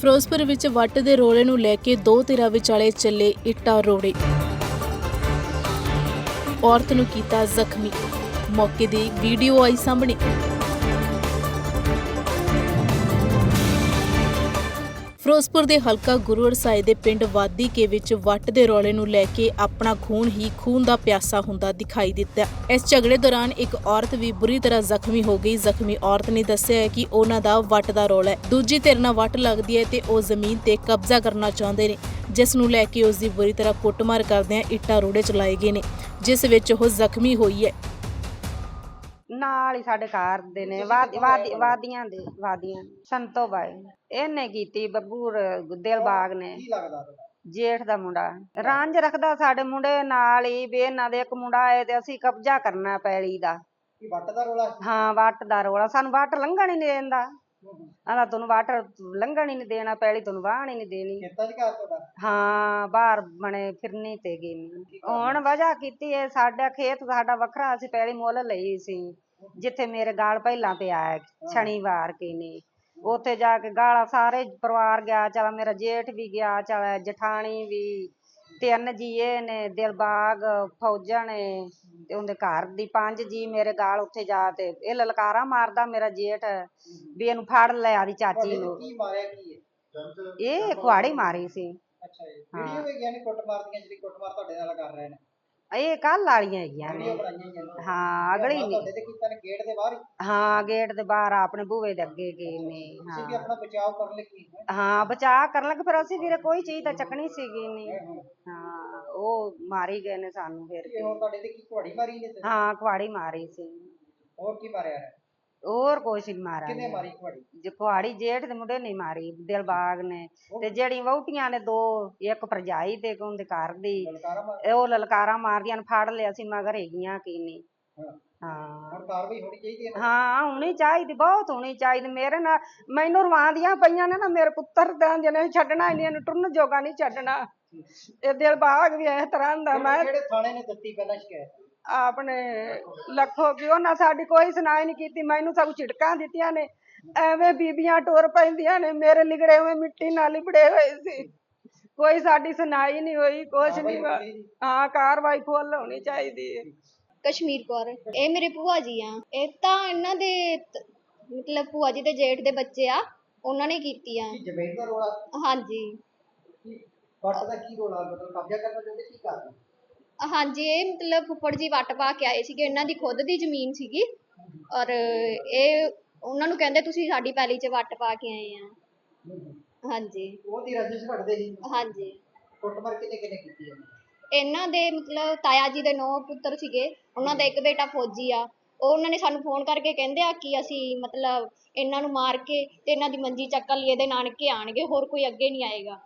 ਫਿਰੋਜ਼ਪੁਰ ਵਿੱਚ ਵੱਟ ਦੇ ਰੋਲੇ ਨੂੰ ਲੈ ਕੇ ਦੋ ਧਿਰਾਂ ਵਿਚਾਲੇ ਚੱਲੇ ਇੱਟਾਂ ਰੋੜੇ। ਔਰਤ ਨੂੰ ਕੀਤਾ ਜ਼ਖਮੀ। ਮੌਕੇ ਦੀ ਵੀਡੀਓ ਆਈ ਸਾਹਮਣੇ। ਫਿਰੋਜ਼ਪੁਰ ਦੇ ਹਲਕਾ ਗੁਰੂ ਸਾਹਿਬ ਦੇ ਪਿੰਡ ਵਾਦੀ ਕੇ ਵਿੱਚ ਵੱਟ ਦੇ ਰੌਲੇ ਨੂੰ ਲੈ ਕੇ ਆਪਣਾ ਖੂਨ ਹੀ ਖੂਨ ਦਾ ਪਿਆਸਾ ਹੁੰਦਾ ਦਿਖਾਈ ਦਿੱਤਾ। ਇਸ ਝਗੜੇ ਦੌਰਾਨ ਇੱਕ ਔਰਤ ਵੀ ਬੁਰੀ ਤਰ੍ਹਾਂ ਜ਼ਖਮੀ ਹੋ ਗਈ। ਜ਼ਖਮੀ ਔਰਤ ਨੇ ਦੱਸਿਆ ਹੈ ਕਿ ਉਹਨਾਂ ਦਾ ਵੱਟ ਦਾ ਰੌਲਾ ਹੈ। ਦੂਜੀ ਧਿਰ ਨਾਲ ਵੱਟ ਲੱਗਦੀ ਹੈ ਤੇ ਉਹ ਜ਼ਮੀਨ ਤੇ ਕਬਜ਼ਾ ਕਰਨਾ ਚਾਹੁੰਦੇ ਨੇ, ਜਿਸ ਨੂੰ ਲੈ ਕੇ ਉਸ ਦੀ ਬੁਰੀ ਤਰ੍ਹਾਂ ਕੁੱਟਮਾਰ ਕਰਦਿਆਂ ਇੱਟਾਂ ਰੋੜੇ ਚਲਾਏ ਗਏ ਨੇ, ਜਿਸ ਵਿੱਚ ਉਹ ਜ਼ਖਮੀ ਹੋਈ ਹੈ। ਨਾਲ ਹੀ ਸਾਡੇ ਘਰ ਦੇ ਨੇ ਵਾਦੀ ਵਾਦੀ- ਵਾਦੀਆਂ ਦੇ ਵਾਦੀਆਂ ਸੰਤੋ ਬਾਈ। ਇਹਨੇ ਕੀਤੀ ਬੱਬੂ ਰ- ਦਿਲਬਾਗ ਨੇ। ਕੀ ਲੱਗਦਾ ਤੁਹਾਡਾ? ਜੇਠ ਦਾ ਮੁੰਡਾ। ਰਾਂਝ ਰੱਖਦਾ ਸਾਡੇ ਮੁੰਡੇ ਨਾਲ ਹੀ ਵੀ ਇਹਨਾਂ ਦੇ ਇੱਕ ਮੁੰਡਾ ਹੈ ਤੇ ਅਸੀਂ ਕਬਜ਼ਾ ਕਰਨਾ ਪੈਲੀ ਦਾ। ਕੀ ਵੱਟ ਦਾ ਰੋਲਾ? ਹਾਂ ਵੱਟ ਦਾ ਰੋਲਾ। ਸਾਨੂੰ ਵੱਟ ਲੰਘਣ ਹੀ ਨਹੀਂ ਦਿੰਦਾ। ਆਂਦਾ ਤੁਹਾਨੂੰ ਵੱਟ ਲੰਘਣ ਹੀ ਨਹੀਂ ਦੇਣਾ ਪੈਲੀ ਤੁਹਾਨੂੰ ਵਾਹਣ ਹੀ ਨਹੀਂ ਦੇਣੀ। ਖੇਤਾਂ 'ਚ ਘਰ ਤੁਹਾਡਾ? ਹਾਂ ਬਾਹਰ ਬਣੇ ਫਿਰਨੀ ਤੇ ਨੇ ਹੁਣ ਵਜ੍ਹਾ ਕੀਤੀ ਹੈ ਸਾਡਾ ਖੇਤ ਸਾਡਾ ਵੱਖਰਾ ਅਸੀਂ ਪਹਿਲੀ ਮੁੱਲ ਲਈ ਸੀ। ਜਿੱਥੇ ਮੇਰੇ ਗਾਲ ਪਹਿਲਾਂ ਪਿਆ ਹੈ ਸ਼ਨੀਵਾਰ ਕੇ ਨੇ। ਉੱਥੇ ਜਾ ਕੇ ਗਾਲਾਂ ਸਾਰੇ ਪਰਿਵਾਰ ਗਿਆ ਚਲਾ ਮੇਰਾ ਜੇਠ ਵੀ ਗਿਆ ਚਲਾ ਜਠਾਣੀ ਵੀ। ਤਿੰਨ ਜੀਏ ਨੇ ਦਿਲਬਾਗ ਫੌਜਾਂ ਨੇ ਤੇ ਉਹਦੇ ਘਰ ਦੀ ਪੰਜ ਜੀ ਮੇਰੇ ਗਾਲ ਉੱਥੇ ਜਾ ਤੇ ਇਹ ਲਲਕਾਰਾ ਮਾਰਦਾ ਮੇਰਾ ਜੇਠ ਵੀ ਇਹਨੂੰ ਫੜ ਲੈ ਆਦੀ ਚਾਚੀ ਨੂੰ। ਤੇ ਕੀ ਮਾਰਿਆ ਕੀ ਹੈ ਇਹ ਕੁਹਾੜੀ ਮਾਰੀ ਸੀ। ਅੱਛਾ ਜੀ ਵੀਡੀਓ ਵੀ ਗਿਆ ਨੇ ਕੁੱਟ ਮਾਰਦੀਆਂ ਜਿਹੜੀ ਕੁੱਟ ਮਾਰ ਤੁਹਾਡੇ ਨਾਲ ਕਰ ਰਹੇ ਨੇ। ਇਹ ਕੱਲ ਵਾਲੀਆਂ ਹੈਗੀਆਂ ਨੇ। ਹਾਂ ਅਗਲੀ ਤੁਹਾਡੇ ਤੇ ਕੀਤਾ ਨੇ ਗੇਟ ਦੇ ਬਾਹਰ ਹੀ। ਹਾਂ ਗੇਟ ਦੇ ਬਾਹਰ ਆਪਣੇ ਬੂਹੇ ਦੇ ਅੱਗੇ ਗਏ ਨੇ ਤੁਸੀਂ ਵੀ ਹਾਂ ਆਪਣਾ ਬਚਾਅ ਕਰਨ ਲਈ ਕੀ ਹੈ? ਹਾਂ ਬਚਾ ਕਰਨ ਲੱਗੇ ਫਿਰ ਅਸੀਂ ਵੀਰੇ ਕੋਈ ਚੀਜ਼ ਤਾਂ ਚੱਕਣੀ ਸੀਗੀ ਨਹੀਂ ਹਾਂ ਉਹ ਮਾਰੀ ਗਏ ਨੇ ਸਾਨੂੰ ਫਿਰ ਇਹ ਹੁਣ ਤੁਹਾਡੇ ਤੇ ਕੀ ਘੋੜੀ ਮਾਰੀ ਨੇ ਤੇ? ਹਾਂ ਕੁਹਾੜੀ ਮਾਰੀ ਸੀ। ਹੋਰ ਕੀ ਮਾਰਿਆ ਹੈ ਹੋਰ ਕੁਛ ਨਹੀਂ ਮਾਰਿਆ ਕਿੰਨੇ ਮਾਰੀ ਘੋੜੀ ਜੇ ਕੁਹਾੜੀ ਜੇਠ ਦੇ ਮੁੰਡੇ ਨਹੀਂ ਮਾਰੀ ਦਿਲਬਾਗ ਨੇ। ਤੇ ਜਿਹੜੀ ਵਹੁਟੀਆਂ ਨੇ ਦੋ ਇੱਕ ਭਰਜਾਈ ਤੇ ਇੱਕ ਉਹਦੇ ਘਰ ਦੀ। ਲਲਕਾਰਾ ਮਾਰ ਇਹ ਉਹ ਲਲਕਾਰਾ ਮਾਰਦੀਆਂ ਨੇ ਫੜ ਲਿਆ ਸੀ ਮਗਰ ਹੈਗੀਆਂ ਕੀ ਨਹੀਂ ਹਾਂ। ਹੁਣ ਕਾਰਵਾਈ ਹੋਣੀ ਚਾਹੀਦੀ ਹੈ ਨਾ। ਹਾਂ ਹੋਣੀ ਚਾਹੀਦੀ ਬਹੁਤ ਹੋਣੀ ਚਾਹੀਦੀ। ਮੇਰੇ ਨਾਲ ਮੈਨੂੰ ਰਵਾਂਦੀਆਂ ਪਈਆਂ ਨੇ ਨਾ ਮੇਰੇ ਪੁੱਤਰ ਤਾਂ ਜਿਹਨੇ ਛੱਡਣਾ ਹੀ ਨਹੀਂ ਇਹਨੂੰ ਟੁਰਨ ਜੋਗਾ ਨਹੀਂ ਛੱਡਣਾ। ਇਹ ਦਿਲਬਾਗ ਵੀ ਇਸ ਤਰ੍ਹਾਂ ਦਾ ਮੈਂ ਕਿਹੜੇ ਥਾਣੇ ਨੇ ਦਿੱਤੀ ਪਹਿਲਾਂ ਸ਼ਿਕਾਇਤ? ਆਪਣੇ ਲੱਖੋ ਕਿ ਉਹਨਾਂ ਸਾਡੀ ਕੋਈ ਸੁਣਾਈ ਨਹੀਂ ਕੀਤੀ ਮੈਨੂੰ ਸਭ ਝਿੜਕਾਂ ਦਿੱਤੀਆਂ ਨੇ। ਐਵੇਂ ਬੀਬੀਆਂ ਟੁਰ ਪੈਂਦੀਆਂ ਨੇ ਮੇਰੇ ਲਿਗੜੇ ਹੋਏ ਮਿੱਟੀ ਨਾਲ ਲਿਬੜੇ ਹੋਏ ਸੀ। ਕੋਈ ਸਾਡੀ ਸੁਣਾਈ ਨਹੀਂ ਹੋਈ ਕੁਛ ਨਹੀਂ ਹਾਂ ਕਾਰਵਾਈ ਫੁੱਲ ਹੋਣੀ ਚਾਹੀਦੀ ਹੈ। ਕਸ਼ਮੀਰ ਕੌਰ ਇਹ ਮੇਰੇ ਭੂਆ ਜੀ ਆ। ਇਹ ਤਾਂ ਇਹਨਾਂ ਦੇ ਤ- ਮਤਲਬ ਭੂਆ ਜੀ ਦੇ ਜੇਠ ਦੇ ਬੱਚੇ ਆ ਉਹਨਾਂ ਨੇ ਕੀਤੀ ਆ। ਕੀ ਜ਼ਮੀਨ ਦਾ ਰੋਲਾ? ਹਾਂਜੀ। ਕੀ ਵੱਟ ਦਾ ਕੀ ਰੋਲਾ? ਮਤਲਬ ਕਬਜ਼ਾ ਕਰਨਾ ਚਾਹੁੰਦੇ ਕੀ ਕਰਦੇ ਹਾਂਜੀ ਇਹ ਮਤਲਬ ਫੁੱਫੜ ਜੀ ਵੱਟ ਪਾ ਕੇ ਆਏ ਸੀਗੇ ਇਹਨਾਂ ਦੀ ਖੁਦ ਦੀ ਜ਼ਮੀਨ ਸੀਗੀ। ਔਰ ਇਹ ਉਹਨਾਂ ਨੂੰ ਕਹਿੰਦੇ ਤੁਸੀਂ ਸਾਡੀ ਪੈਲੀ 'ਚ ਵੱਟ ਪਾ ਕੇ ਆਏ ਆ। ਹਾਂਜੀ। ਉਹਦੀ ਰਜਿਸ ਘਟਦੇ ਸੀ? ਹਾਂਜੀ। ਕੁੱਟਮਾਰ ਕਿੰਨੇ ਕਿੰਨੇ ਕੀਤੀ ਹੈ ਇਹਨਾਂ ਦੇ ਮਤਲਬ ਤਾਇਆ ਜੀ ਦੇ ਨੌ ਪੁੱਤਰ ਸੀਗੇ ਉਹਨਾਂ ਦਾ ਇੱਕ ਬੇਟਾ ਫੌਜੀ ਆ। ਉਹ ਉਹਨਾਂ ਨੇ ਸਾਨੂੰ ਫੋਨ ਕਰਕੇ ਕਹਿੰਦੇ ਆ ਕਿ ਅਸੀਂ ਮਤਲਬ ਇਹਨਾਂ ਨੂੰ ਮਾਰ ਕੇ ਤੇ ਇਹਨਾਂ ਦੀ ਮੰਜੀ ਚੱਕਣ ਲਈ ਇਹਦੇ ਨਾਨਕੇ ਆਣਗੇ ਹੋਰ ਕੋਈ ਅੱਗੇ ਨਹੀਂ ਆਏਗਾ।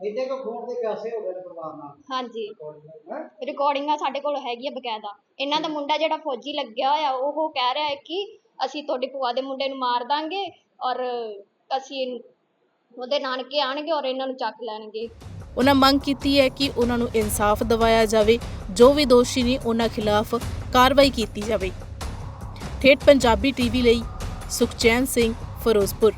ਇੰਨੇ ਕੋ ਖੂਨ ਦੇ ਪਿਆਸੇ ਹੋ ਗਏ ਨੇ ਪਰਿਵਾਰ ਨਾਲ। ਹਾਂਜੀ। ਹੈ? ਰਿਕਾਰਡਿੰਗਾਂ ਸਾਡੇ ਕੋਲ ਹੈਗੀ ਆ ਬਕਾਇਦਾ। ਇਹਨਾਂ ਦਾ ਮੁੰਡਾ ਜਿਹੜਾ ਫੌਜੀ ਲੱਗਿਆ ਹੋਇਆ ਉਹ ਕਹਿ ਰਿਹਾ ਹੈ ਕਿ ਅਸੀਂ ਤੁਹਾਡੀ ਭੂਆ ਦੇ ਮੁੰਡੇ ਨੂੰ ਮਾਰ ਦਾਂਗੇ ਔਰ ਅਸੀਂ ਇਹਨੂੰ- ਉਹਦੇ ਨਾਨਕੇ ਆਣਗੇ ਔਰ ਇਹਨਾਂ ਨੂੰ ਚੱਕ ਲੈਣਗੇ। ਉਹਨਾਂ ਮੰਗ ਕੀਤੀ ਹੈ ਕਿ ਉਹਨਾਂ ਨੂੰ ਇਨਸਾਫ ਦਿਵਾਇਆ ਜਾਵੇ, ਜੋ ਵੀ ਦੋਸ਼ੀ ਨੇ ਉਹਨਾਂ ਖਿਲਾਫ ਕਾਰਵਾਈ ਕੀਤੀ ਜਾਵੇ। ਠੇਠ ਪੰਜਾਬੀ ਟੀਵੀ ਲਈ ਸੁਖਚੈਨ ਸਿੰਘ, ਫਿਰੋਜ਼ਪੁਰ।